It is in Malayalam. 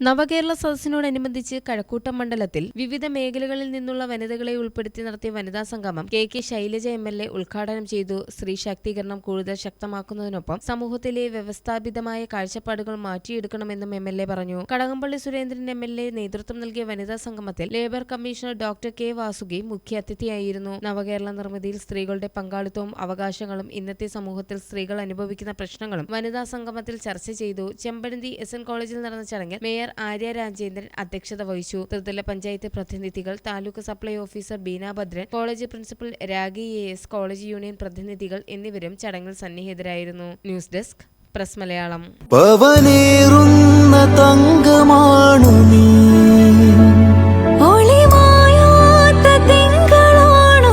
നവകേരള സദസ്സിനോടനുബന്ധിച്ച് കഴക്കൂട്ടം മണ്ഡലത്തിൽ വിവിധ മേഖലകളിൽ നിന്നുള്ള വനിതകളെ ഉൾപ്പെടുത്തി നടത്തിയ വനിതാ സംഗമം K K Shailaja M L A ഉദ്ഘാടനം ചെയ്തു. സ്ത്രീ ശാക്തീകരണം കൂടുതൽ ശക്തമാക്കുന്നതിനൊപ്പം സമൂഹത്തിലെ വ്യവസ്ഥാപിതമായ കാഴ്ചപ്പാടുകൾ മാറ്റിയെടുക്കണമെന്നും എം എൽ എ പറഞ്ഞു. Kadakampally Surendran M L A നേതൃത്വം നൽകിയ വനിതാ സംഗമത്തിൽ labour commissioner doctor K Vasuki മുഖ്യ അതിഥിയായിരുന്നു. നവകേരള നിർമ്മിതിയിൽ സ്ത്രീകളുടെ പങ്കാളിത്തവും അവകാശങ്ങളും ഇന്നത്തെ സമൂഹത്തിൽ സ്ത്രീകൾ അനുഭവിക്കുന്ന പ്രശ്നങ്ങളും വനിതാ സംഗമത്തിൽ ചർച്ച ചെയ്തു. ചെമ്പഴന്തി എസ് എൻ കോളേജിൽ നടന്ന ചടങ്ങിൽ മേയർ ആര്യ രാജേന്ദ്രൻ അധ്യക്ഷത വഹിച്ചു. ത്രിതല പഞ്ചായത്ത് പ്രതിനിധികൾ taluk supply officer Beena Bhadran college principal Ragi A S college union പ്രതിനിധികൾ എന്നിവരും ചടങ്ങിൽ സന്നിഹിതരായിരുന്നു. News desk press Malayalam. തങ്കമാണു നീ. ഒളിമായാത്ത തിങ്കളാണോ